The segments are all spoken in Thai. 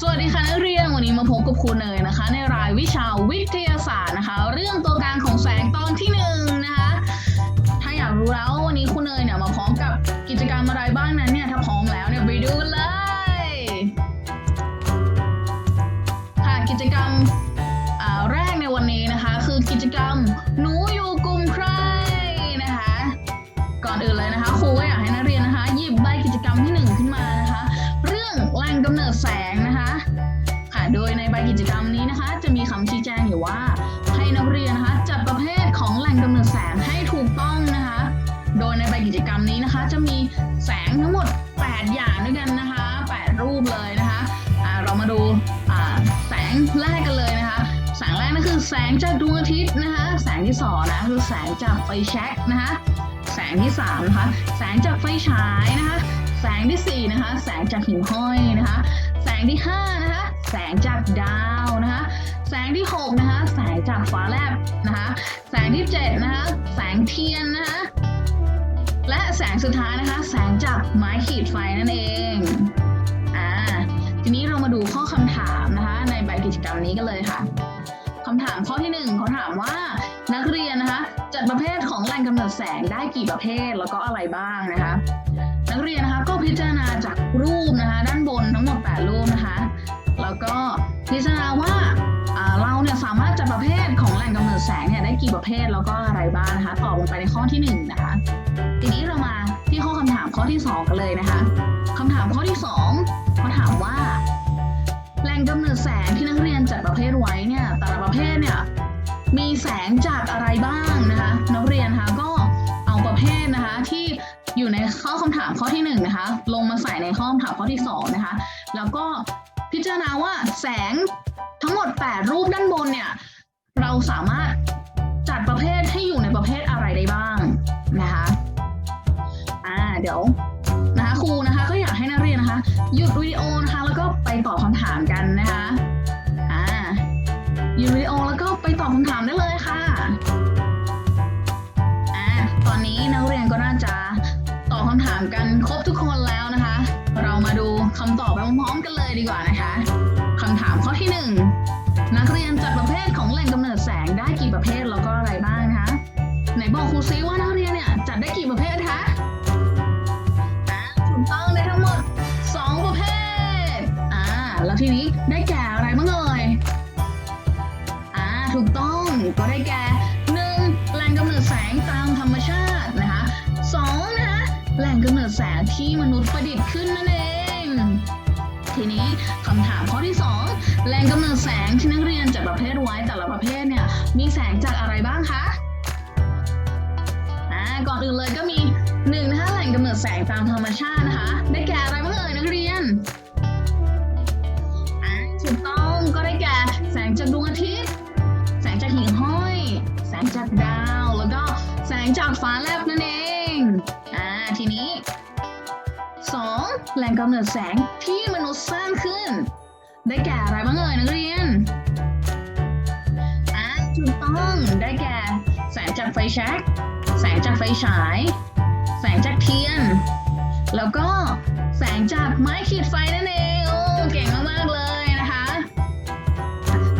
สวัสดีค่ะนักเรียนวันนี้มาพบกับครูเนยนะคะ ในรายวิชาวิทยาศาสตร์นะคะ เรื่องตัวกลางของแสงตอนที่หนึ่งนะคะถ้าอยากรู้แล้ววันนี้ครูเนยเนี่ยมาพร้อมกับกิจกรรมอะไรบ้างนั้นเนี่ยถ้าพร้อมแล้วเนี่ยไปดูกันเลยค่ะกิจกรรมแรกในวันนี้นะคะ คือกิจกรรมหนูอยู่กลุ่มใครนะคะ ก่อนอื่นเลยนะคะครูก็อยากให้นักเรียนนะคะหยิบใบกิจกรรมที่หนึ่งขึ้นมานะคะ เรื่องแหล่งกำเนิดแสง กิจกรรมนี้นะคะ จะมีคำชี้แจงอยู่ว่าให้นักเรียนนะคะ จัดประเภทของแหล่งกำเนิดแสงให้ถูกต้องนะคะ โดยในใบกิจกรรมนี้นะคะ จะมีแสงทั้งหมด 8 อย่างด้วยกันนะคะ 8 รูปเลยนะคะอ่าเรามาดูอ่าแสงแรกกันเลยนะคะ แสงแรกนั่นคือแสงจากดวงอาทิตย์นะคะ แสงที่สองนะคือแสงจากไฟแช็กนะคะแสงที่สามนะคะแสงจากไฟฉายนะคะ แสงที่สี่นะคะ แสงจากหิ่งห้อยนะคะ แสงที่ห้านะคะ แสงจากดาวนะคะแสงที่หกนะคะแสงจากฟ้าแลบนะคะแสงที่เจ็ดนะคะแสงเทียนนะคะและแสงสุดท้ายนะคะ แสงจากไม้ขีดไฟนั่นเองอ่าทีนี้เรามาดูข้อคำถามนะคะ ในใบกิจกรรมนี้กันเลยค่ะคำถามข้อที่หนึ่งเขาถามว่านักเรียนนะคะ จัดประเภทของแหล่งกำเนิดแสงได้กี่ประเภทแล้วก็อะไรบ้างนะคะ นักเรียนนะคะก็พิจารณาจากรูปนะคะ ด้านบนทั้งหมด 8 รูปนะคะ แล้วก็พิจารณาว่าเราเนี่ยสามารถจัดประเภทของแหล่งกำเนิดแสงเนี่ยได้กี่ประเภทแล้วก็อะไรบ้างนะคะตอบลงไปในข้อที่หนึ่งนะคะทีนี้เรามาที่ข้อคำถามข้อที่สองกันเลยนะคะคำถามข้อที่สองเขาถามว่า แหล่งกำเนิดแสงที่นักเรียนจัดประเภทไว้เนี่ยแต่ละประเภทเนี่ยมีแสงจากอะไรบ้างนะคะนักเรียนคะก็เอาประเภทนะคะที่อยู่ในข้อคำถามข้อที่หนึ่งนะคะลงมาใส่ในข้อคำถามข้อที่สองนะคะแล้วก็ พิจารณาว่าแสงทั้งหมด 8 รูปด้านบนเนี่ย เราสามารถจัดประเภทให้อยู่ในประเภทอะไรได้บ้างนะคะอ่าเดี๋ยวนะคะครูนะคะก็อยากให้นักเรียนนะคะ หยุดวิดีโอนะคะแล้วก็ไปตอบคำถามกันนะคะอ่าหยุดวิดีโอแล้วก็ไปตอบคำถามได้เลยค่ะอ่าตอนนี้นักเรียนก็น่าจะตอบคำถามกันครบทุกคนแล้วนะคะ ดีกว่านะคะคำถามข้อที่หนึ่งนักเรียนจัดประเภทของแหล่งกำเนิดแสงได้กี่ประเภทแล้วก็อะไรบ้างคะไหนบอกครูซิว่านักเรียนเนี่ยจัดได้กี่ประเภทคะถูกต้องได้ทั้งหมด 2 ประเภทอ่าแล้วทีนี้ได้แก่อะไรบ้างเอ่ยอ่าถูกต้องก็ได้แก่ 1. แหล่งกำเนิดแสงตามธรรมชาตินะคะ 2. นะคะแหล่งกำเนิดแสงที่มนุษย์ประดิษฐ์ขึ้นนั่นเอง ทีนี้คำถามข้อที่ 2แหล่งกำเนิดแสงที่นักเรียนจัดประเภทไว้แต่ละประเภทเนี่ยมีแสงจากอะไรบ้างคะอ่าก่อนอื่นเลยก็มีหนึ่งนะคะแหล่งกำเนิดแสงตามธรรมชาตินะคะ ได้แก่อะไรบ้างเอ่ยนักเรียนอ่าถูกต้องก็ได้แก่แสงจากดวงอาทิตย์ แสงจากหิ่งห้อย แสงจากดาว แล้วก็แสงจากฟ้าแลบนั่น กำเนิดแสงที่มนุษย์สร้างขึ้น ได้แก่อะไรบ้างเอ่ยนักเรียนอ่าถูกต้องได้แก่ แสงจากไฟแช็กแสงจากไฟฉาย แสงจากเทียน แล้วก็แสงจากไม้ขีดไฟนั่นเองโอ้เก่งมากๆเลยนะคะ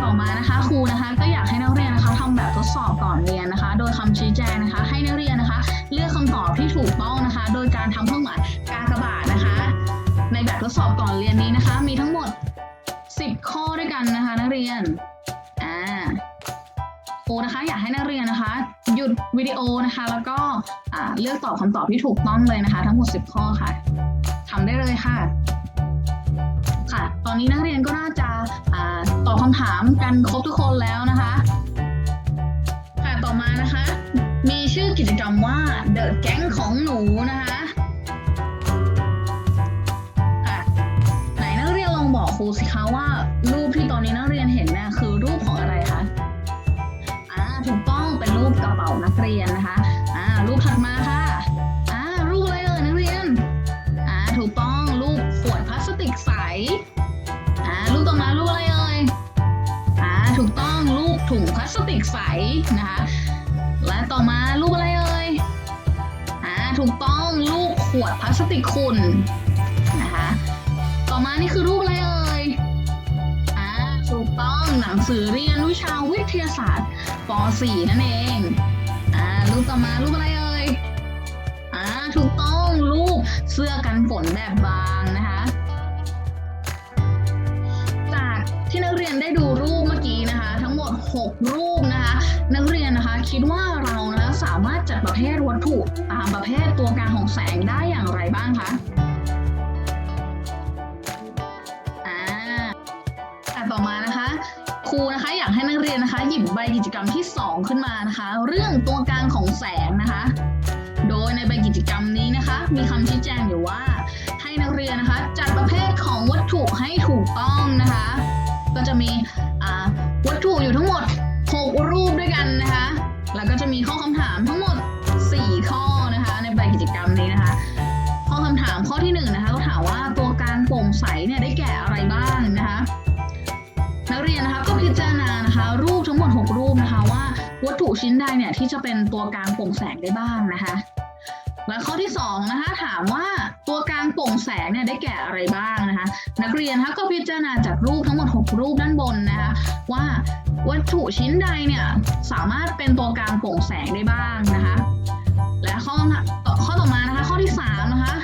ต่อมานะคะครูนะคะก็อยากให้นักเรียนนะคะทำแบบทดสอบก่อนเรียนนะคะ โดยคำชี้แจงนะคะ ให้นักเรียนนะคะ เลือกคำตอบที่ถูกต้องนะคะ โดยการทำเครื่องหมาย ทดสอบก่อนเรียนนี้นะคะ มีทั้งหมด 10 ข้อด้วยกันนะคะ นักเรียน อ่าครูนะคะอยากให้นักเรียนนะคะ หยุดวิดีโอนะคะ แล้วก็อ่าเลือกตอบคำตอบที่ถูกต้องเลยนะคะ ทั้งหมด 10 ข้อค่ะทำได้เลยค่ะ ค่ะ ตอนนี้นักเรียนก็น่าจะอ่าตอบคำถามกันครบทุกคนแล้วนะคะ ค่ะต่อมานะคะ มีชื่อกิจกรรมว่า The Gang ของหนูนะคะ รูสิคะว่ารูปที่ตอนนี้นักเรียนเห็นเนี่ยคือรูปของอะไรคะอ่าถูกต้องเป็นรูปกระเป๋านักเรียนนะคะอ่ารูปถัดมาค่ะอ่ารูปอะไรเอ่ยนักเรียนอ่าถูกต้องรูปขวดพลาสติกใสอ่ารูปต่อมารูปอะไรเอ่ยอ่าถูกต้องรูปถุงพลาสติกใสนะคะและต่อมารูปอะไรเอ่ยอ่าถูกต้องรูปขวดพลาสติกขุ่นนะคะ ต่อมานี่คือรูปอะไรเอ่ย ต้องหนังสือเรียนวิชาวิทยาศาสตร์ป .4 นั่นเอง อ่ารูปต่อมารูปอะไรเอ่ย อ่าถูกต้องรูปเสื้อกันฝนแบบบางนะคะ จากที่นักเรียนได้ดูรูปเมื่อกี้นะคะ ทั้งหมด 6 รูปนะคะ นักเรียนนะคะคิดว่าเรานะสามารถจัดประเภทวัตถุตามประเภทตัวกลางของแสงได้อย่างไรบ้างคะ ครูนะคะ อยากให้นักเรียนนะคะ หยิบใบกิจกรรมที่ 2 ขึ้นมานะคะ เรื่องตัวกลางของแสงนะคะ โดยในใบกิจกรรมนี้นะคะ มีคำชี้แจงอยู่ว่า ให้นักเรียนนะคะจัดประเภทของวัตถุให้ถูกต้องนะคะ ก็จะมีวัตถุอยู่ทั้งหมด ถุชิ้นใดเนี่ยที่จะเป็นตัวกลางโปร่งแสงได้บ้างนะคะและข้อที่2นะคะถามว่าตัวกลางโปร่งแสงเนี่ยได้แก่อะไรบ้างนะคะ นักเรียนคะก็พิจารณาจากรูปทั้งหมด 6 รูปด้านบนนะคะว่าวัตถุชิ้นใดเนี่ยสามารถเป็นตัวกลางโปร่งแสงได้บ้างนะคะ และข้อต่อข้อต่อมานะคะข้อที่3นะคะ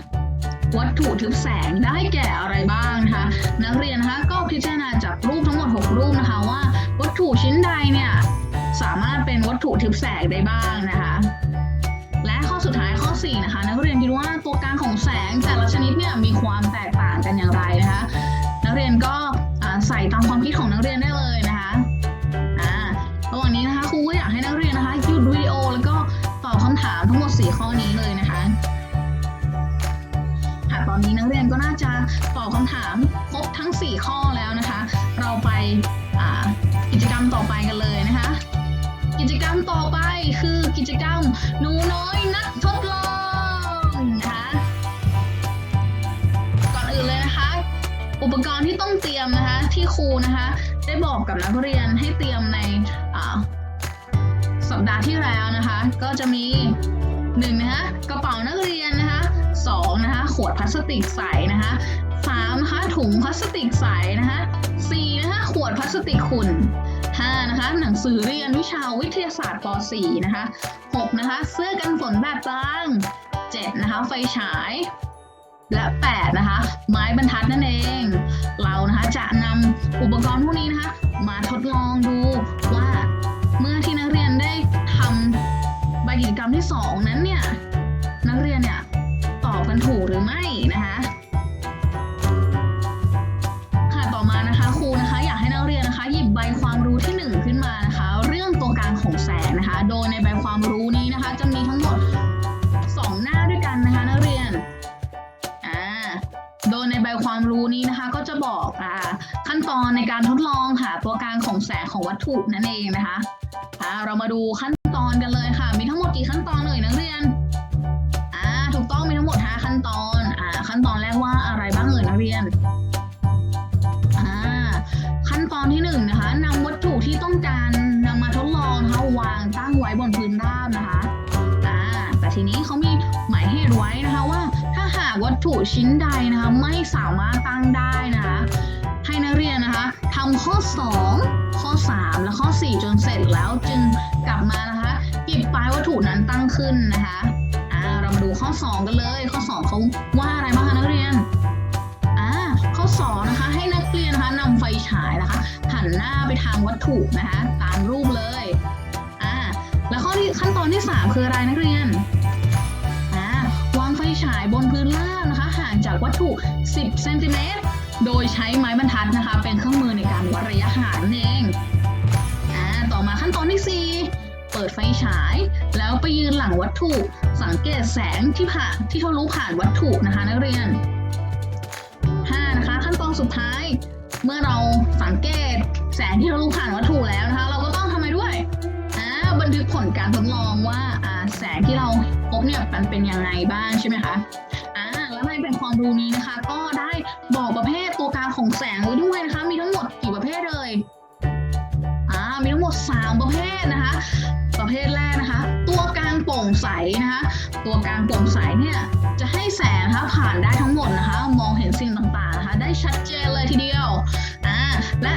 วัตถุทึบแสงได้แก่อะไรบ้างนะคะนักเรียนนะคะก็พิจารณาจากรูปทั้งหมด 6 รูปนะคะว่า วัตถุชิ้นใดเนี่ย สามารถเป็นวัตถุทึบแสงได้บ้างนะคะ และข้อสุดท้ายข้อ 4 นะคะ นักเรียนคิดว่าตัวกลางของแสงแต่ละชนิดเนี่ยมีความแตกต่างกันอย่างไรนะคะ นักเรียนก็ใส่ตามความคิดของนักเรียนได้เลยนะคะระหว่างนี้นะคะครูก็อยากให้นักเรียนนะคะหยุดวิดีโอแล้วก็ตอบคำถามทั้งหมด 4 ข้อนี้เลยนะคะค่ะตอนนี้นักเรียนก็น่าจะตอบคำถามครบทั้ง 4 ข้อแล้วนะคะ เราไปกิจกรรมต่อไปกันเลยนะคะ กิจกรรมต่อไปคือกิจกรรมหนูน้อยนักทดลองนะคะก่อนอื่นเลยนะคะ อุปกรณ์ที่ต้องเตรียมนะคะที่ครูนะคะ ได้บอกกับนักเรียนให้เตรียมในสัปดาห์ที่แล้วนะคะ ก็จะมีหนึ่งนะคะกระเป๋านักเรียนนะคะสองนะคะขวดพลาสติกใสนะคะสามนะคะถุงพลาสติกใสนะคะสี่นะคะขวดพลาสติกขุ่น 5นะคะหนังสือเรียนวิชาวิทยาศาสตร์ป .4 นะคะ6นะคะเสื้อกันฝนแบบบาง7นะคะไฟฉายและ8นะคะไม้บรรทัดนั่นเอง เรานะคะจะนำอุปกรณ์พวกนี้นะคะมาทดลองดูว่าเมื่อที่นักเรียนได้ทำใบกิจกรรมที่ 2 นั้นเนี่ยนักเรียนเนี่ยตอบกันถูกหรือไม่นะคะค่ะ ความรู้นี้นะคะ จะมีทั้งหมด 2 หน้าด้วยกันนะคะนักเรียนอ่าโดยในใบความรู้นี้นะคะ ก็จะบอกอ่าขั้นตอนในการทดลองหาตัวกลางของแสงของวัตถุนั่นเองนะคะอ่าเรามาดูขั้นตอนกันเลยค่ะ มีทั้งหมดกี่ขั้นตอนเอ่ยนักเรียนอ่าถูกต้องมีทั้งหมด5ขั้นตอนอ่าขั้นตอนแรกว่าอะไรบ้างเอ่ยนักเรียน ถุชิ้นใดนะคะไม่สามารถตั้งได้นะคะให้นักเรียนนะคะทำข้อ 2 ข้อ 3 และข้อ 4 จนเสร็จแล้วจึงกลับมานะคะหยิบปลายวัตถุนั้นตั้งขึ้นนะคะอ่าเรามาดูข้อ 2 กันเลย ข้อ 2เขาว่าอะไรบ้างคะนักเรียนอ่าข้อสองนะคะให้นักเรียนนะคะนำไฟฉายนะคะหันหน้าไปทางวัตถุนะคะตามรูปเลยอ่าแล้วข้อที่ขั้นตอนที่ 3 คืออะไรนักเรียน ห่างจากวัตถุ10 เซนติเมตร โดยใช้ไม้บรรทัดนะคะ เป็นเครื่องมือในการวัดระยะห่างนั่นเองอ่าต่อมาขั้นตอนที่ 4 เปิดไฟฉาย แล้วไปยืนหลังวัตถุ สังเกตแสงที่ผ่านที่ทะลุผ่านวัตถุนะคะนักเรียน 5 นะคะ ขั้นตอนสุดท้าย เมื่อเราสังเกตแสงที่ทะลุผ่านวัตถุแล้วนะคะ เราก็ต้องทำไมด้วยอ่าบันทึกผลการทดลองว่าอ่าแสงที่เราพบเนี่ยมันเป็นยังไงบ้างใช่ไหมคะ แล้วในเป็นความรู้นี้นะคะ ก็ได้บอกประเภทตัวกลางของแสงไว้ด้วยนะคะ มีทั้งหมดกี่ประเภทเลยอ่ามีทั้งหมด 3 ประเภทนะคะ ประเภทแรกนะคะ ตัวกลางโปร่งใสนะคะ ตัวกลางโปร่งใสเนี่ยจะให้แสงนะคะผ่านได้ทั้งหมดนะคะ มองเห็นสิ่งต่างๆนะคะ ได้ชัดเจนเลยทีเดียวอ่าและ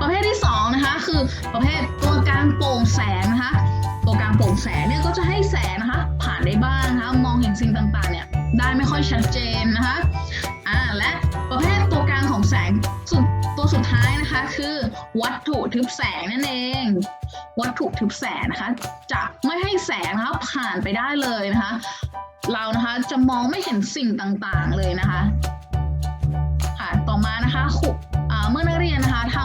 ประเภทที่สองนะคะคือประเภทตัวกลางโปร่งแสงนะคะ ตัวกลางโปร่งแสงเนี่ยก็จะให้แสงนะคะผ่านได้บ้างนะคะ มองเห็นสิ่งต่างๆ ได้ไม่ค่อยชัดเจนนะคะอ่าและประเภทตัวกลางของแสงสุดตัวสุดท้ายนะคะคือวัตถุทึบแสงนั่นเอง วัตถุทึบแสงนะคะ จะไม่ให้แสงนะคะผ่านไปได้เลยนะคะ เรานะคะจะมองไม่เห็นสิ่งต่างๆเลยนะคะค่ะต่อมานะคะเมื่อนักเรียนนะคะท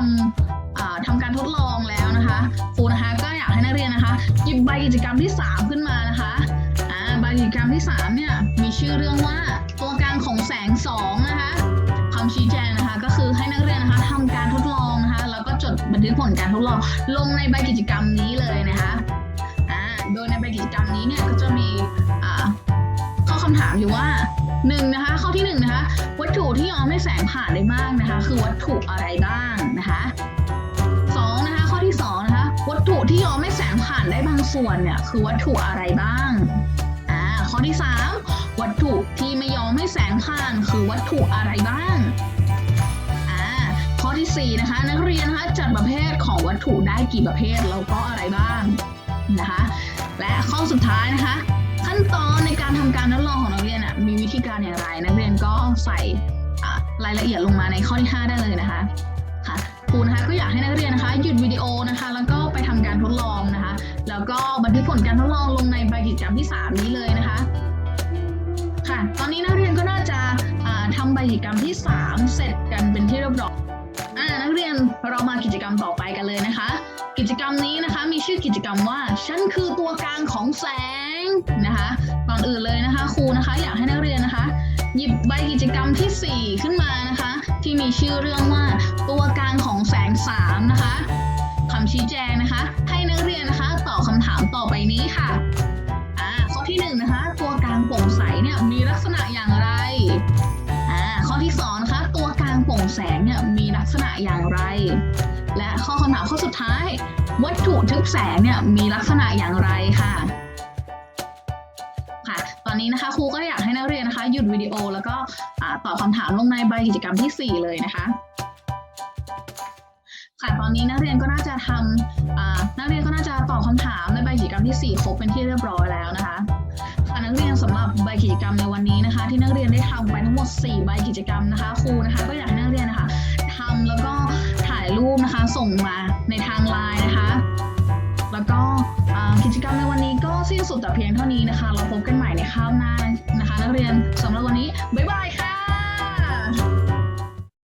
ำทำการทดลองแล้วนะคะครูนะคะก็อยากให้นักเรียนนะคะหยิบใบกิจกรรมที่ 3 ขึ้นมานะคะอ่าใบกิจกรรมที่ 3 เนี่ย ชื่อเรื่องว่าตัวกลางของแสง2นะคะคำชี้แจงนะคะก็คือให้นักเรียนนะคะทำการทดลองนะคะแล้วก็จดบันทึกผลการทดลองลงในใบกิจกรรมนี้เลยนะคะอ่าโดยในใบกิจกรรมนี้เนี่ยก็จะมีอ่าข้อคำถามอยู่ว่าหนึ่งนะคะข้อที่หนึ่งนะคะวัตถุที่ยอมให้แสงผ่านได้มากนะคะ คือวัตถุอะไรบ้างนะคะสองนะคะข้อที่สองนะคะวัตถุที่ยอมให้แสงผ่านได้บางส่วนเนี่ยคือวัตถุอะไรบ้างอ่าข้อที่สาม วัตถุที่ไม่ยอมให้แสงผ่านคือวัตถุอะไรบ้างอ่าข้อที่สี่นะคะ นักเรียนนะคะจัดประเภทของวัตถุได้กี่ประเภทแล้วก็อะไรบ้างนะคะและข้อสุดท้ายนะคะ ขั้นตอนในการทำการทดลองของนักเรียนอะมีวิธีการอย่างไร นักเรียนก็ใส่รายละเอียดลงมาในข้อที่ 5 ได้เลยนะคะค่ะครูนะคะก็อยากให้นักเรียนนะคะหยุดวิดีโอนะคะ แล้วก็ไปทำการทดลองนะคะ แล้วก็บันทึกผลการทดลองลงในใบกิจกรรมที่ 3 นี้เลยนะคะ ค่ะ ตอนนี้นักเรียนก็น่าจะอ่าทำใบกิจกรรมที่ 3 เสร็จกันเป็นที่เรียบร้อยนักเรียนเรามากิจกรรมต่อไปกันเลยนะคะ กิจกรรมนี้นะคะมีชื่อกิจกรรมว่าฉันคือตัวกลางของแสงนะคะก่อนอื่นเลยนะคะครูนะคะอยากให้นักเรียนนะคะ หยิบใบกิจกรรมทีสี่4 ขึ้นมานะคะ ที่มีชื่อเรื่องว่าตัวกลางของแสง3นะคะคำชี้แจงนะคะ ให้นักเรียนนะคะตอบคำถามต่อไปนี้ค่ะ อย่างไรอ่าข้อที่สองนะคะตัวกลางโปร่งแสงเนี่ยมีลักษณะอย่างไร และข้อคำถามข้อสุดท้าย วัตถุทึบแสงเนี่ยมีลักษณะอย่างไรค่ะค่ะ ตอนนี้นะคะครูก็อยากให้นักเรียนนะคะหยุดวิดีโอแล้วก็ตอบคำถามลงในใบกิจกรรมทีสี่4 เลยนะคะค่ะตอนนี้นักเรียนก็น่าจะทำนักเรียนก็น่าจะตอบคำถามในใบกิจกรรมทีสี่4 ครบเป็นที่เรียบร้อยแล้วนะคะ นักเรียนสำหรับใบกิจกรรมในวันนี้นะคะ ที่นักเรียนได้ทำไปทั้งหมด 4 ใบกิจกรรมนะคะครูนะคะก็อยากให้นักเรียนนะคะทำแล้วก็ถ่ายรูปนะคะส่งมาในทางไลน์นะคะ แล้วก็กิจกรรมในวันนี้ก็สิ้นสุดแต่เพียงเท่านี้นะคะ เราพบกันใหม่ในคราวหน้านะคะ นักเรียนสำหรับวันนี้บ๊ายบายค่ะ